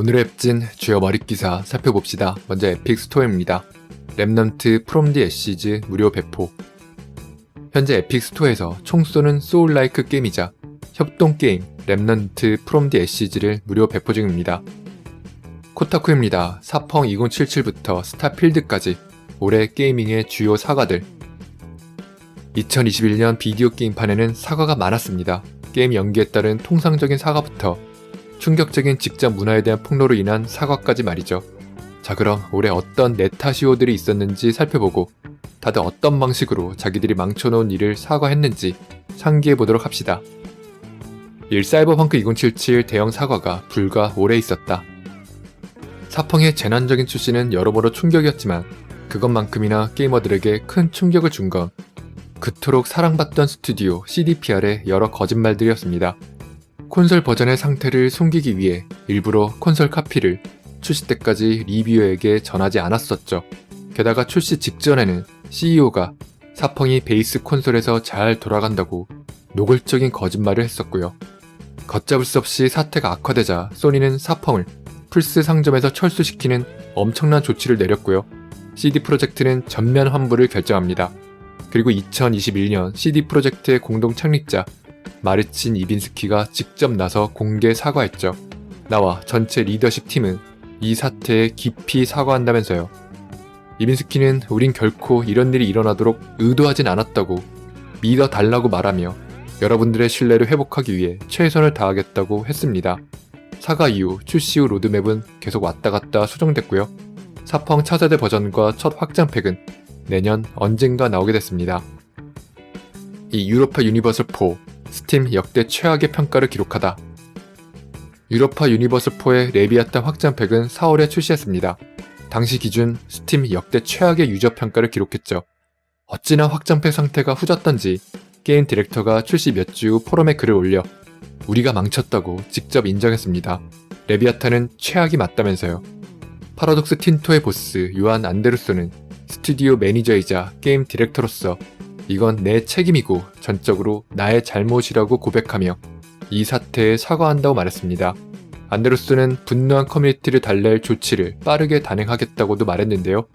오늘의 앱진 주요 머릿 기사 살펴봅시다. 먼저 에픽 스토어입니다. 랩넌트 프롬 디 애시즈 무료 배포 현재 에픽 스토어에서 총 쏘는 소울 라이크 게임이자 협동 게임 랩넌트 프롬 디 애시즈를 무료 배포 중입니다. 코타쿠입니다. 사펑 2077부터 스타필드까지 올해 게이밍의 주요 사과들 2021년 비디오 게임판에는 사과가 많았습니다. 게임 연기에 따른 통상적인 사과부터 충격적인 직접 문화에 대한 폭로로 인한 사과까지 말이죠. 자 그럼 올해 어떤 네타시오들이 있었는지 살펴보고 다들 어떤 방식으로 자기들이 망쳐놓은 일을 사과했는지 상기해 보도록 합시다. 1. 사이버펑크 2077 대형 사과가 불과 올해 있었다. 사펑의 재난적인 출시는 여러모로 충격이었지만 그것만큼이나 게이머들에게 큰 충격을 준 건 그토록 사랑받던 스튜디오 CDPR의 여러 거짓말들이었습니다. 콘솔 버전의 상태를 숨기기 위해 일부러 콘솔 카피를 출시 때까지 리뷰어에게 전하지 않았었죠. 게다가 출시 직전에는 CEO가 사펑이 베이스 콘솔에서 잘 돌아간다고 노골적인 거짓말을 했었고요. 걷잡을 수 없이 사태가 악화되자 소니는 사펑을 플스 상점에서 철수시키는 엄청난 조치를 내렸고요. CD 프로젝트는 전면 환불을 결정합니다. 그리고 2021년 CD 프로젝트의 공동 창립자 마르친 이빈스키가 직접 나서 공개 사과했죠. 나와 전체 리더십 팀은 이 사태에 깊이 사과한다면서요. 이빈스키는 우린 결코 이런 일이 일어나도록 의도하진 않았다고 믿어 달라고 말하며 여러분들의 신뢰를 회복하기 위해 최선을 다하겠다고 했습니다. 사과 이후 출시 후 로드맵은 계속 왔다 갔다 수정됐고요. 사펑 차세대 버전과 첫 확장팩은 내년 언젠가 나오게 됐습니다. 이 유로파 유니버설 4 스팀 역대 최악의 평가를 기록하다. 유로파 유니버설 4의 레비아타 확장팩은 4월에 출시했습니다. 당시 기준 스팀 역대 최악의 유저 평가를 기록했죠. 어찌나 확장팩 상태가 후졌던지 게임 디렉터가 출시 몇 주 후 포럼에 글을 올려 우리가 망쳤다고 직접 인정했습니다. 레비아타는 최악이 맞다면서요. 파라독스 틴토의 보스 요한 안데르소는 스튜디오 매니저이자 게임 디렉터로서 이건 내 책임이고 전적으로 나의 잘못이라고 고백하며 이 사태에 사과한다고 말했습니다. 안데로스는 분노한 커뮤니티를 달랠 조치를 빠르게 단행하겠다고도 말했는데요.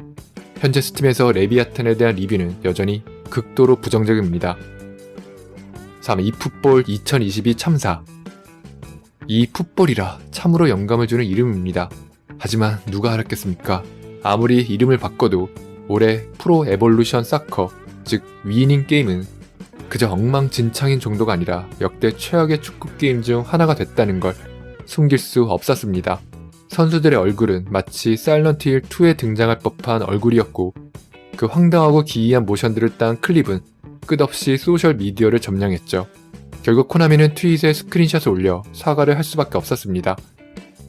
현재 스팀에서 레비아탄에 대한 리뷰는 여전히 극도로 부정적입니다. 3. 이 풋볼 2022 참사 이 풋볼이라 참으로 영감을 주는 이름입니다. 하지만 누가 알았겠습니까? 아무리 이름을 바꿔도 올해 프로 에볼루션 사커, 즉 위닝 게임은 그저 엉망진창인 정도가 아니라 역대 최악의 축구 게임 중 하나가 됐다는 걸 숨길 수 없었습니다. 선수들의 얼굴은 마치 사일런트 힐 2에 등장할 법한 얼굴이었고 그 황당하고 기이한 모션들을 딴 클립은 끝없이 소셜 미디어를 점령했죠. 결국 코나미는 트윗에 스크린샷을 올려 사과를 할 수밖에 없었습니다.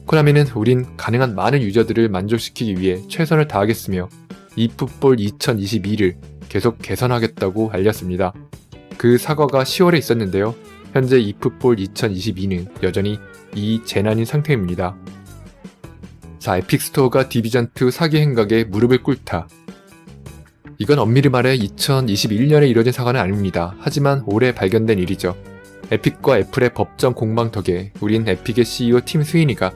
코나미는 우린 가능한 많은 유저들을 만족시키기 위해 최선을 다하겠으며 이풋볼 2022를 계속 개선하겠다고 알렸습니다. 그 사과가 10월에 있었는데요. 현재 이풋볼 2022는 여전히 이 재난인 상태입니다. 자, 에픽스토어가 디비전2 사기 행각에 무릎을 꿇다. 이건 엄밀히 말해 2021년에 이뤄진 사과는 아닙니다. 하지만 올해 발견된 일이죠. 에픽과 애플의 법정 공방 덕에 우린 에픽의 CEO 팀 스위니가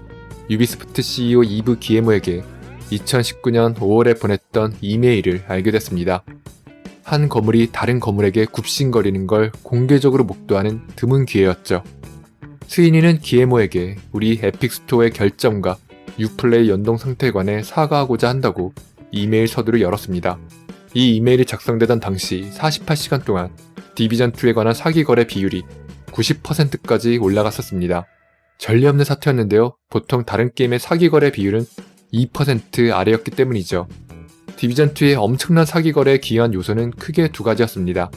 유비스프트 CEO 이브 기에모에게 2019년 5월에 보냈던 이메일을 알게 됐습니다. 한 건물이 다른 건물에게 굽신거리는 걸 공개적으로 목도하는 드문 기회였죠. 스위니는 기에모에게 우리 에픽 스토어의 결정과 유플레이 연동 상태에 관해 사과하고자 한다고 이메일 서두를 열었습니다. 이 이메일이 작성되던 당시 48시간 동안 디비전2에 관한 사기 거래 비율이 90%까지 올라갔었습니다. 전례 없는 사태였는데요. 보통 다른 게임의 사기 거래 비율은 2% 아래였기 때문이죠. 디비전2의 엄청난 사기 거래에 기여한 요소는 크게 두 가지였습니다.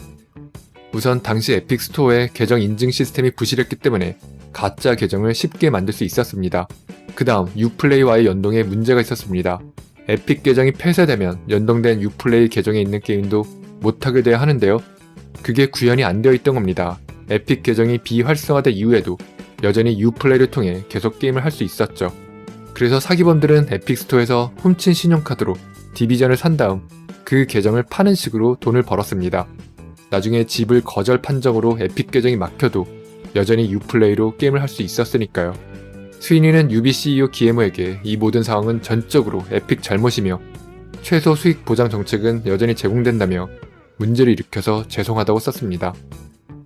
우선 당시 에픽 스토어의 계정 인증 시스템이 부실했기 때문에 가짜 계정을 쉽게 만들 수 있었습니다. 그 다음 유플레이와의 연동에 문제가 있었습니다. 에픽 계정이 폐쇄되면 연동된 유플레이 계정에 있는 게임도 못하게 돼야 하는데요. 그게 구현이 안 되어 있던 겁니다. 에픽 계정이 비활성화된 이후에도 여전히 유플레이를 통해 계속 게임을 할 수 있었죠. 그래서 사기범들은 에픽 스토어에서 훔친 신용카드로 디비전을 산 다음 그 계정을 파는 식으로 돈을 벌었습니다. 나중에 집을 거절 판정으로 에픽 계정이 막혀도 여전히 유플레이로 게임을 할 수 있었으니까요. 스위니는 유비 CEO 기에모에게 이 모든 상황은 전적으로 에픽 잘못이며 최소 수익 보장 정책은 여전히 제공된다며 문제를 일으켜서 죄송하다고 썼습니다.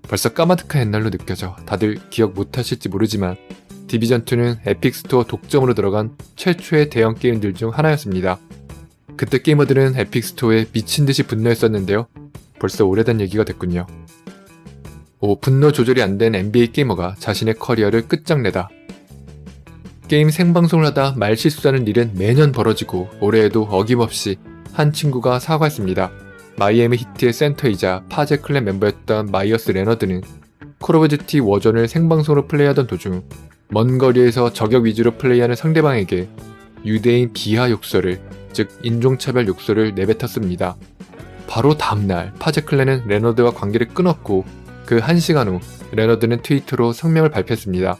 벌써 까마득한 옛날로 느껴져 다들 기억 못하실지 모르지만 디비전2는 에픽 스토어 독점으로 들어간 최초의 대형 게임들 중 하나였습니다. 그때 게이머들은 에픽 스토어에 미친 듯이 분노했었는데요. 벌써 오래된 얘기가 됐군요. 오, 분노 조절이 안 된 NBA 게이머가 자신의 커리어를 끝장내다. 게임 생방송을 하다 말 실수하는 일은 매년 벌어지고 올해에도 어김없이 한 친구가 사과했습니다. 마이애미 히트의 센터이자 파제 클랜 멤버였던 마이어스 레너드는 콜 오브 듀티 워전을 생방송으로 플레이하던 도중 먼 거리에서 저격 위주로 플레이하는 상대방에게 유대인 비하 욕설을 즉 인종차별 욕설을 내뱉었습니다. 바로 다음날 파제 클랜은 레너드와 관계를 끊었고 그 1시간 후 레너드는 트위터로 성명을 발표했습니다.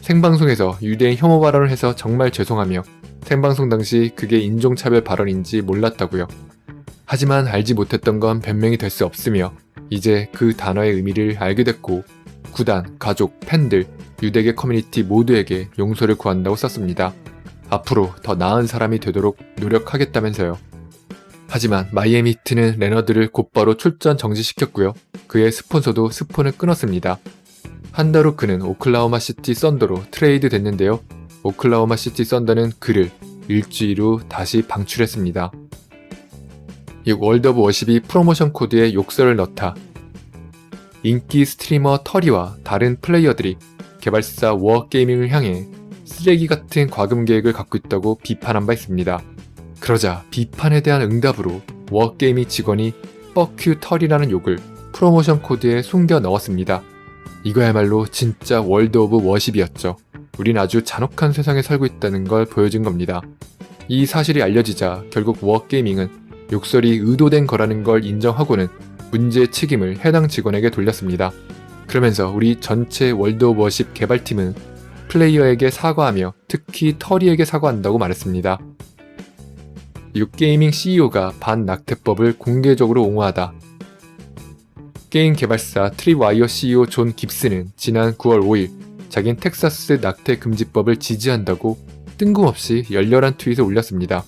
생방송에서 유대인 혐오 발언을 해서 정말 죄송하며 생방송 당시 그게 인종차별 발언인지 몰랐다고요. 하지만 알지 못했던 건 변명이 될 수 없으며 이제 그 단어의 의미를 알게 됐고 구단, 가족, 팬들, 유대계 커뮤니티 모두에게 용서를 구한다고 썼습니다. 앞으로 더 나은 사람이 되도록 노력하겠다면서요. 하지만 마이애미 히트는 레너드를 곧바로 출전 정지시켰고요. 그의 스폰서도 스폰을 끊었습니다. 한 달 후 그는 오클라호마 시티 썬더로 트레이드 됐는데요. 오클라호마 시티 썬더는 그를 일주일 후 다시 방출했습니다. 이 월드 오브 워십이 프로모션 코드에 욕설을 넣다. 인기 스트리머 터리와 다른 플레이어들이 개발사 워게이밍을 향해 쓰레기 같은 과금 계획을 갖고 있다고 비판한 바 있습니다. 그러자 비판에 대한 응답으로 워게이밍 직원이 뻑큐 털이라는 욕을 프로모션 코드에 숨겨 넣었습니다. 이거야말로 진짜 월드 오브 워십이었죠. 우린 아주 잔혹한 세상에 살고 있다는 걸 보여준 겁니다. 이 사실이 알려지자 결국 워게이밍은 욕설이 의도된 거라는 걸 인정하고는 문제의 책임을 해당 직원에게 돌렸습니다. 그러면서 우리 전체 월드 오브 워십 개발팀은 플레이어에게 사과하며 특히 터리에게 사과한다고 말했습니다. 육게이밍 CEO가 반낙태법을 공개적으로 옹호하다. 게임 개발사 트리와이어 CEO 존 깁스는 지난 9월 5일 자긴 텍사스 낙태 금지법을 지지한다고 뜬금없이 열렬한 트윗을 올렸습니다.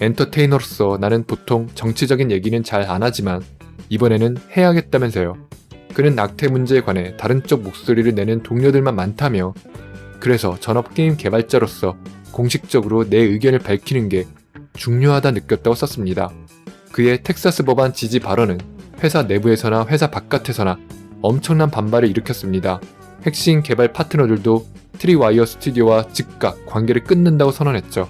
엔터테이너로서 나는 보통 정치적인 얘기는 잘 안 하지만 이번에는 해야겠다면서요. 그는 낙태 문제에 관해 다른 쪽 목소리를 내는 동료들만 많다며 그래서 전업 게임 개발자로서 공식적으로 내 의견을 밝히는 게 중요하다 느꼈다고 썼습니다. 그의 텍사스 법안 지지 발언은 회사 내부에서나 회사 바깥에서나 엄청난 반발을 일으켰습니다. 핵심 개발 파트너들도 트리와이어 스튜디오와 즉각 관계를 끊는다고 선언했죠.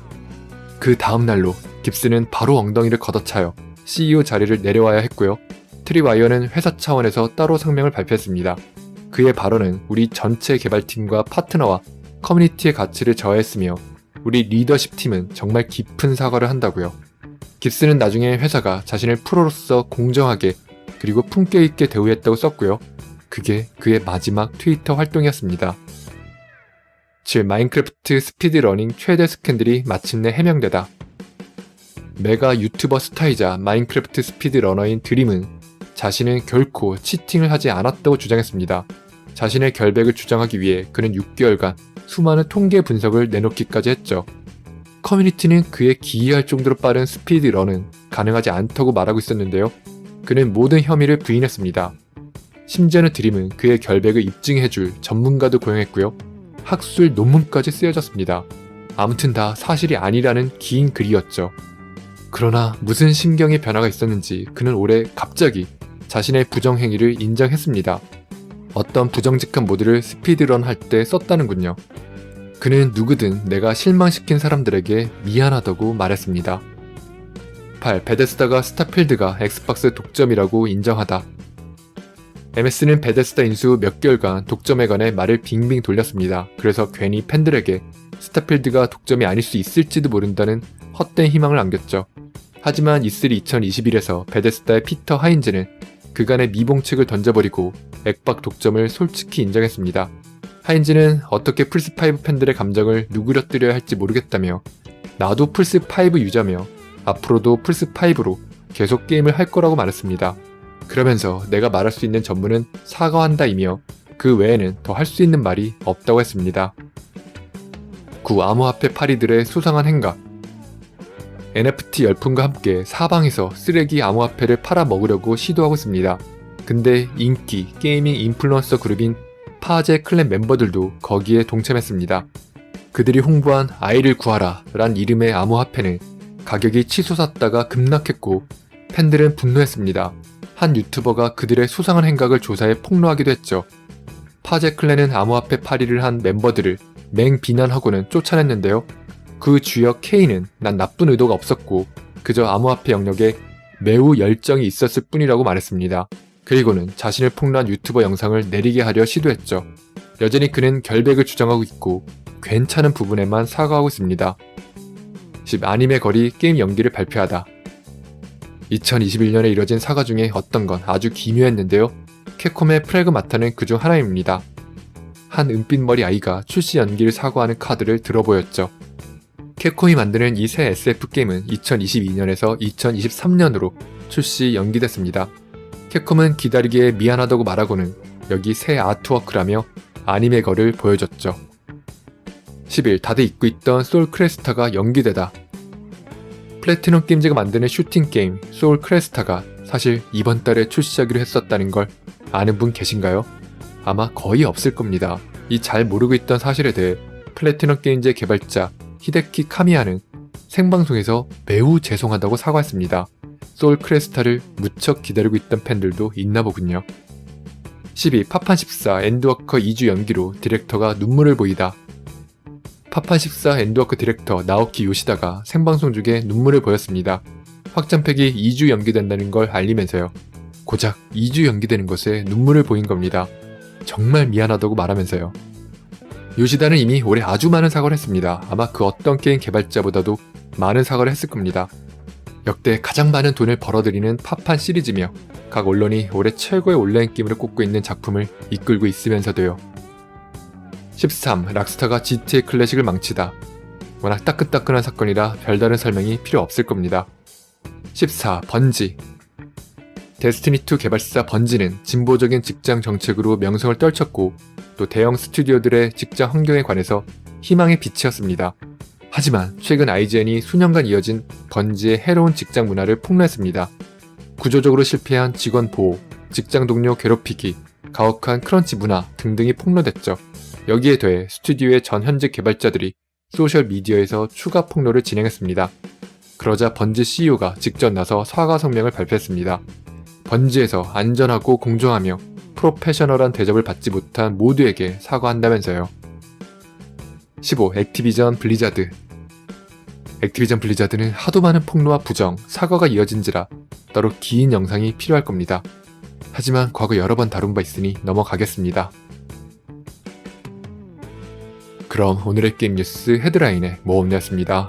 그 다음 날로 깁스는 바로 엉덩이를 걷어차요. CEO 자리를 내려와야 했고요. 트리와이어는 회사 차원에서 따로 성명을 발표했습니다. 그의 발언은 우리 전체 개발팀과 파트너와 커뮤니티의 가치를 저해했으며 우리 리더십 팀은 정말 깊은 사과를 한다고요. 깁스는 나중에 회사가 자신을 프로로서 공정하게 그리고 품격 있게 대우했다고 썼고요. 그게 그의 마지막 트위터 활동이었습니다. 즉 마인크래프트 스피드러닝 최대 스캔들이 마침내 해명되다. 메가 유튜버 스타이자 마인크래프트 스피드러너인 드림은 자신은 결코 치팅을 하지 않았다고 주장했습니다. 자신의 결백을 주장하기 위해 그는 6개월간 수많은 통계 분석을 내놓기까지 했죠. 커뮤니티는 그의 기이할 정도로 빠른 스피드런은 가능하지 않다고 말하고 있었는데요. 그는 모든 혐의를 부인했습니다. 심지어는 드림은 그의 결백을 입증해줄 전문가도 고용했고요. 학술 논문까지 쓰여졌습니다. 아무튼 다 사실이 아니라는 긴 글이었죠. 그러나 무슨 심경의 변화가 있었는지 그는 올해 갑자기 자신의 부정행위를 인정했습니다. 어떤 부정직한 모드를 스피드런 할 때 썼다는군요. 그는 누구든 내가 실망시킨 사람들에게 미안하다고 말했습니다. 8. 베데스다가 스타필드가 엑스박스 독점이라고 인정하다. MS는 베데스다 인수 몇 개월간 독점에 관해 말을 빙빙 돌렸습니다. 그래서 괜히 팬들에게 스타필드가 독점이 아닐 수 있을지도 모른다는 헛된 희망을 안겼죠. 하지만 E3 2021에서 베데스다의 피터 하인즈는 그간의 미봉책을 던져버리고 액박 독점을 솔직히 인정했습니다. 하인즈는 어떻게 플스5 팬들의 감정을 누그러뜨려야 할지 모르겠다며 나도 플스5 유저며 앞으로도 플스5로 계속 게임을 할 거라고 말했습니다. 그러면서 내가 말할 수 있는 전문은 사과한다이며 그 외에는 더 할 수 있는 말이 없다고 했습니다. 구 암호화폐 파리들의 수상한 행각 NFT 열풍과 함께 사방에서 쓰레기 암호화폐를 팔아먹으려고 시도하고 있습니다. 근데 인기 게이밍 인플루언서 그룹인 파제 클랜 멤버들도 거기에 동참했습니다. 그들이 홍보한 아이를 구하라 란 이름의 암호화폐는 가격이 치솟았다가 급락했고 팬들은 분노했습니다. 한 유튜버가 그들의 수상한 행각을 조사해 폭로하기도 했죠. 파제 클랜은 암호화폐 파리를 한 멤버들을 맹 비난하고는 쫓아냈는데요. 그 주역 K는 난 나쁜 의도가 없었고 그저 암호화폐 영역에 매우 열정이 있었을 뿐이라고 말했습니다. 그리고는 자신을 폭로한 유튜버 영상을 내리게 하려 시도했죠. 여전히 그는 결백을 주장하고 있고 괜찮은 부분에만 사과하고 있습니다. 10. 아님의 거리 게임 연기를 발표하다. 2021년에 이뤄진 사과 중에 어떤 건 아주 기묘했는데요. 캡콤의 프레그마타는 그중 하나입니다. 한 은빛머리 아이가 출시 연기를 사과하는 카드를 들어보였죠. 캡콤이 만드는 이 새 SF 게임은 2022년에서 2023년으로 출시 연기됐습니다. 캡콤은 기다리기에 미안하다고 말하고는 여기 새 아트워크라며 아님의 거를 보여줬죠. 10일 다들 잊고 있던 소울 크레스타가 연기되다. 플래티넘 게임즈가 만드는 슈팅 게임 소울 크레스타가 사실 이번 달에 출시하기로 했었다는 걸 아는 분 계신가요? 아마 거의 없을 겁니다. 이 잘 모르고 있던 사실에 대해 플래티넘 게임즈의 개발자 히데키 카미야는 생방송에서 매우 죄송하다고 사과했습니다. 소울 크레스타를 무척 기다리고 있던 팬들도 있나 보군요. 12. 파판 14 엔드워커 2주 연기로 디렉터가 눈물을 보이다. 파판 14 엔드워크 디렉터 나오키 요시다가 생방송 중에 눈물을 보였습니다. 확장팩이 2주 연기된다는 걸 알리면서요. 고작 2주 연기되는 것에 눈물을 보인 겁니다. 정말 미안하다고 말하면서요. 요시다는 이미 올해 아주 많은 사과를 했습니다. 아마 그 어떤 게임 개발자보다도 많은 사과를 했을 겁니다. 역대 가장 많은 돈을 벌어들이는 파판 시리즈며 각 언론이 올해 최고의 온라인 게임으로 꼽고 있는 작품을 이끌고 있으면서도요. 13. 락스타가 GTA 클래식을 망치다. 워낙 따끈따끈한 사건이라 별다른 설명이 필요 없을 겁니다. 14. 번지. 데스티니2 개발사 번지는 진보적인 직장 정책으로 명성을 떨쳤고 또 대형 스튜디오들의 직장 환경에 관해서 희망의 빛이었습니다. 하지만 최근 IGN이 수년간 이어진 번지의 해로운 직장 문화를 폭로했습니다. 구조적으로 실패한 직원 보호, 직장 동료 괴롭히기, 가혹한 크런치 문화 등등이 폭로됐죠. 여기에 더해 스튜디오의 전 현직 개발자들이 소셜 미디어에서 추가 폭로를 진행했습니다. 그러자 번지 CEO가 직접 나서 사과 성명을 발표했습니다. 번지에서 안전하고 공정하며 프로페셔널한 대접을 받지 못한 모두에게 사과한다면서요. 15. 액티비전 블리자드 액티비전 블리자드는 하도 많은 폭로와 부정, 사과가 이어진지라 따로 긴 영상이 필요할 겁니다. 하지만 과거 여러 번 다룬 바 있으니 넘어가겠습니다. 그럼 오늘의 게임 뉴스 헤드라인의 모험이었습니다.